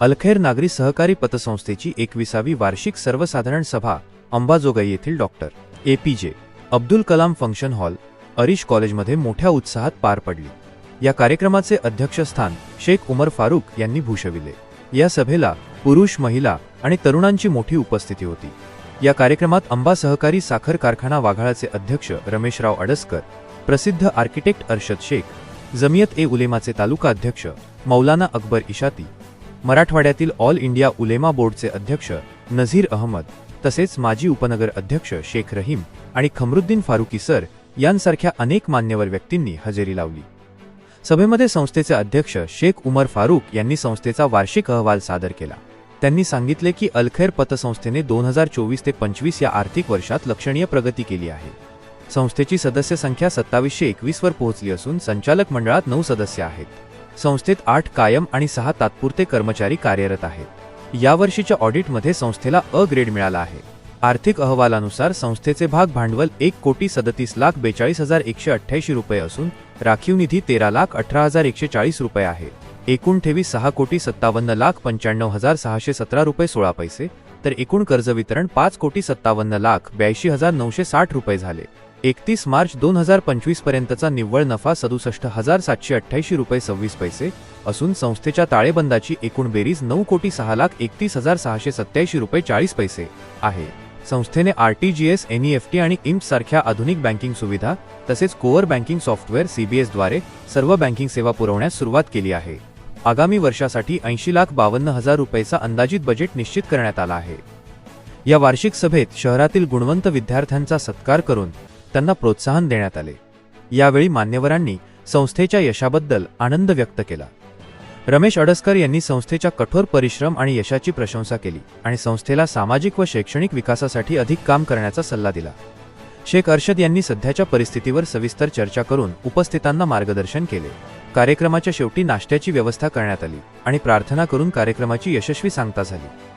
अलखेर नागरी सहकारी पतसंस्थेची एकविसावी वार्षिक सर्वसाधारण सभा अंबाजोगाई येथील doctor A P J. Abdul Kalam function hall Arish कॉलेजमध्ये मोठ्या उत्साहात पार पडली. या कार्यक्रमाचे अध्यक्षस्थान शेख उमर फारूक यांनी भूषविले. या सभेला पुरुष महिला आणि तरुणांची मोठी उपस्थिती होती. या कार्यक्रमात अंबा सहकारी साखर कारखाना वाघाळाचे अध्यक्ष रमेशराव अडसकर प्रसिद्ध आर्किटेक्ट अर्शद शेख जमियत ए उलेमाचे तालुका अध्यक्ष मौलाना अकबर इशाती मराठवाड्यातील ऑल इंडिया उलेमा बोर्डचे अध्यक्ष नझीर अहमद तसेच माजी उपनगर अध्यक्ष शेख रहीम आणि खमरुद्दीन फारुकी सर यांसारख्या अनेक मान्यवर व्यक्तींनी हजेरी लावली. सभेमध्ये संस्थेचे अध्यक्ष शेख उमर फारूक यांनी संस्थेचा वार्षिक अहवाल सादर केला. त्यांनी सांगितले की अलखैर पतसंस्थेने दोन हजार चोवीस ते पंचवीस या आर्थिक वर्षात लक्षणीय प्रगती केली आहे. संस्थेची सदस्य संख्या सत्तावीसशे एकवीस वर पोहोचली असून संचालक मंडळात नऊ सदस्य आहेत. संस्थेत आठ कायम आणि सहा तात्पुरते कर्मचारी कार्यरत आहेत. यावर्षीच्या ऑडिटमध्ये संस्थेला अ ग्रेड मिळाला आहे. आर्थिक अहवालानुसार संस्थेचे भाग भांडवल एक कोटी सदतीस लाख बेचाळीस हजार एकशे अठ्ठ्याऐंशी रुपये असून राखीव निधी तेरा लाख अठरा हजार एकशे चाळीस रुपये आहे. एकूण ठेवी सहा कोटी सत्तावन्न लाख पंच्याण्णव हजार सहाशे सतरा रुपये सोळा पैसे तर एकूण कर्ज वितरण पाच कोटी सत्तावन्न लाख ब्याऐंशी हजार नऊशे साठ रुपये झाले. एकतीस मार्च दोन हजार पंचवीस पर्यंतचा निव्वळ नफा सदुसष्ट हजार सातशे अठ्ठ्याऐंशी रुपये सव्वीस पैसे असून संस्थेच्या ताळेबंदाची एकूण बेरीज नऊ कोटी सहा लाख एकतीस हजार सहाशे सत्याऐंशी रुपये चाळीस पैसे आहे. संस्थेने आरटीजीएस एनईएफटी आणि इम्स सारख्या आधुनिक बँकिंग सुविधा तसेच कोअर बँकिंग सॉफ्टवेअर सीबीएसद्वारे सर्व बँकिंग सेवा पुरवण्यास सुरुवात केली आहे. आगामी वर्षासाठी ऐंशी लाख बावन्न हजार रुपयेचा अंदाजित बजेट निश्चित करण्यात आला आहे. या वार्षिक सभेत शहरातील गुणवंत विद्यार्थ्यांचा सत्कार करून त्यांना प्रोत्साहन देण्यात आले. यावेळी मान्यवरांनी संस्थेच्या यशाबद्दल आनंद व्यक्त केला. रमेश अडसकर यांनी संस्थेच्या कठोर परिश्रम आणि यशाची प्रशंसा केली आणि संस्थेला सामाजिक व शैक्षणिक विकासासाठी अधिक काम करण्याचा सल्ला दिला. शेख अर्शद यांनी सध्याच्या परिस्थितीवर सविस्तर चर्चा करून उपस्थितांना मार्गदर्शन केले. कार्यक्रमाच्या शेवटी नाश्त्याची व्यवस्था करण्यात आली आणि प्रार्थना करून कार्यक्रमाची यशस्वी सांगता झाली.